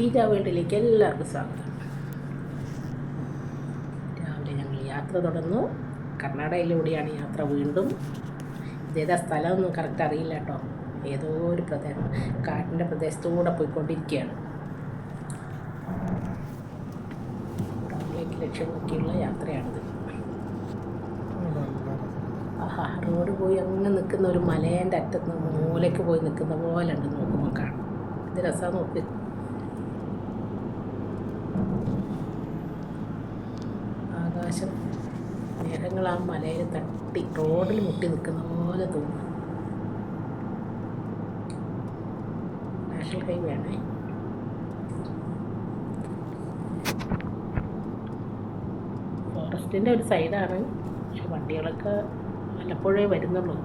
ഷീജ വീട്ടിലേക്ക് എല്ലാവർക്കും സ്വാഗതം. രാവിലെ ഞങ്ങൾ യാത്ര തുടർന്നു. കർണാടകയിലൂടെയാണ് യാത്ര വീണ്ടും. ഇതേതാ സ്ഥലമൊന്നും കറക്റ്റ് അറിയില്ല കേട്ടോ. ഏതോ ഒരു പ്രദേശം കാട്ടിന്റെ പ്രദേശത്തൂടെ പോയിക്കൊണ്ടിരിക്കുകയാണ്. ടൗണിലേക്ക് ലക്ഷ്യം നോക്കിയുള്ള യാത്രയാണിത്. ആഹാ റോഡ് പോയി അങ്ങനെ നിൽക്കുന്ന ഒരു മലേന്റെ അറ്റത്ത് മൂലയ്ക്ക് പോയി നിൽക്കുന്ന പോലെ ഉണ്ട്. നോക്കുമ്പോൾ കാണാം. ഇത് രസമാണ് നോക്ക്. ആകാശം മേഘങ്ങൾ ആ മലയിൽ തട്ടി റോഡിൽ മുട്ടി നിൽക്കുന്ന പോലെ തോന്നുന്നു. നാഷണൽ ഹൈവേ ആണേ. ഫോറസ്റ്റിന്റെ ഒരു സൈഡാണ്. പക്ഷെ വണ്ടികളൊക്കെ വല്ലപ്പോഴേ വരുന്നുള്ളൂ.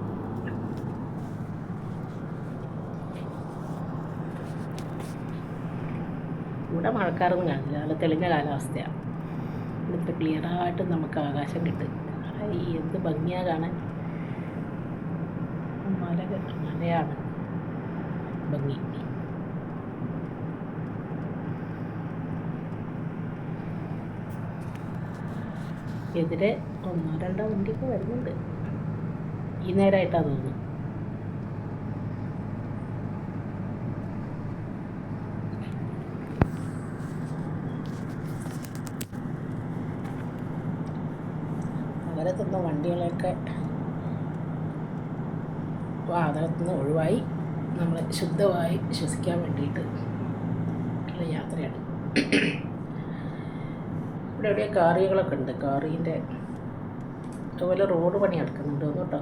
ഇവിടെ മഴക്കാറൊന്നും കാണില്ല. നല്ല തെളിഞ്ഞ കാലാവസ്ഥയാണ് ഇവിടുത്തെ ക്ലിയറായിട്ട് നമുക്ക് ആകാശം കിട്ടും. എന്ത് ഭംഗിയാ കാണാൻ മല മലയാണ് ഭംഗി. എതിരെ ഒന്നോ രണ്ടോ വണ്ടിയൊക്കെ വരുന്നുണ്ട്. ഈ നേരമായിട്ടാണ് തോന്നുന്നു. നഗരത്തുനിന്ന് വണ്ടികളെയൊക്കെ വാതകത്തുനിന്ന് ഒഴിവായി നമ്മൾ ശുദ്ധമായി ശ്വസിക്കാൻ വേണ്ടിയിട്ട് ഉള്ള യാത്രയാണ്. ഇവിടെ എവിടെയോ കാറികളൊക്കെ ഉണ്ട്. കാറിന്റെ അതുപോലെ റോഡ് പണി നടക്കുന്നുണ്ട് കേട്ടോ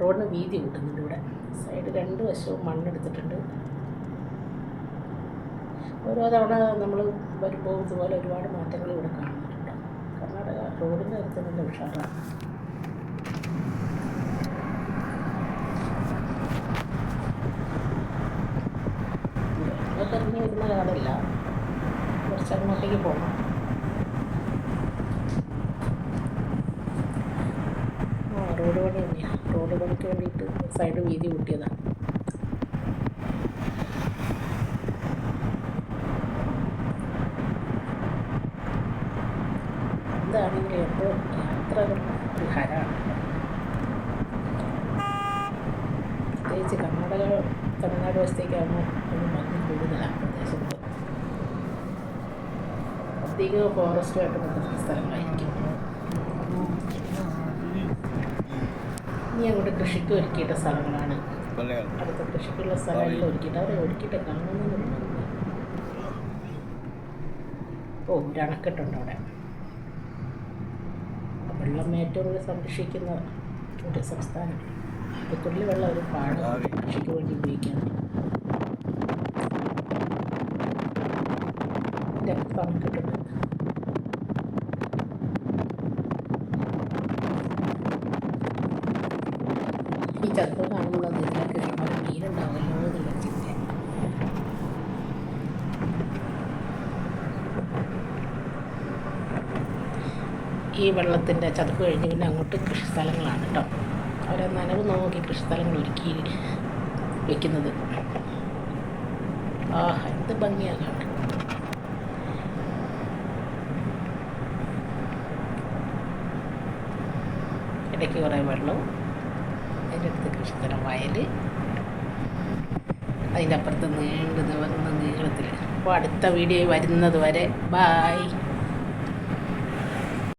റോഡിന് വീതി കിട്ടുന്നുണ്ട് ഇവിടെ. സൈഡ് രണ്ട് വശവും മണ്ണെടുത്തിട്ടുണ്ട്. ഓരോ തവണ നമ്മൾ വരുമ്പോൾ ഇതുപോലെ ഒരുപാട് മാറ്റങ്ങൾ ഇവിടെ കാണുന്നുണ്ട്. കർണാടക റോഡിന്റെ കാര്യത്തിൽ നല്ല ഉഷാറാണ്. ഇറങ്ങി വരുന്ന കാടില്ല. കുറച്ച് അങ്ങോട്ടേക്ക് പോകണം റോഡ് പണി തന്നെയാണ് റോഡ് പണിക്ക് വേണ്ടിയിട്ട് സൈഡ് വീതി കൂട്ടിയതാണ്. എന്താണെങ്കിലും എപ്പോൾ യാത്രകൾ ഒരു ഹരമാണ് പ്രത്യേകിച്ച് കർണാടക തമിഴ്നാട് വശത്തേക്കാകുമ്പോൾ ഒരു മഞ്ഞ് കൂടുതലാണ് പ്രദേശത്ത് അധികം ഫോറസ്റ്റുമായിട്ട് ബന്ധപ്പെട്ട സ്ഥലങ്ങളായിരിക്കും. ഇനി അങ്ങോട്ട് കൃഷിക്ക് ഒരുക്കിയിട്ട സ്ഥലങ്ങളാണ്. അടുത്ത കൃഷിക്കുള്ള സ്ഥലങ്ങളിൽ ഒരുക്കിയിട്ട് അവരെ ഒരുക്കിയിട്ട് കാണുന്നൊന്നും ഓ ഒരു അണക്കെട്ടുണ്ട് അവിടെ വെള്ളം ഏറ്റവും കൂടുതൽ സംരക്ഷിക്കുന്ന ഒരു സംസ്ഥാനം. തുള്ളി വെള്ളം ഒരു പാടം കൃഷിക്ക് വേണ്ടി ഉപയോഗിക്കുകയാണ് ഇതിന്റെ ഈ ചെറുപ്പം കാണുമ്പോൾ ഇതിനൊക്കെ ഈ വെള്ളത്തിന്റെ ചതുപ്പ് കഴിഞ്ഞ് പിന്നെ അങ്ങോട്ട് കൃഷിസ്ഥലങ്ങളാണ് കേട്ടോ. അവരെ നനവ് നോക്കി കൃഷിസ്ഥലങ്ങൾ ഒരുക്കി വെക്കുന്നത്. ആ എന്ത് ഭംഗിയാണ് കാണാൻ. ഇടയ്ക്ക് കുറേ വെള്ളവും അതിന്റെ അടുത്ത് കൃഷിസ്ഥലം വയൽ അതിന്റെ അപ്പുറത്ത് നീണ്ടത് വന്ന നീളത്തിൽ. അപ്പോൾ അടുത്ത വീഡിയോ വരുന്നത് വരെ ബായ്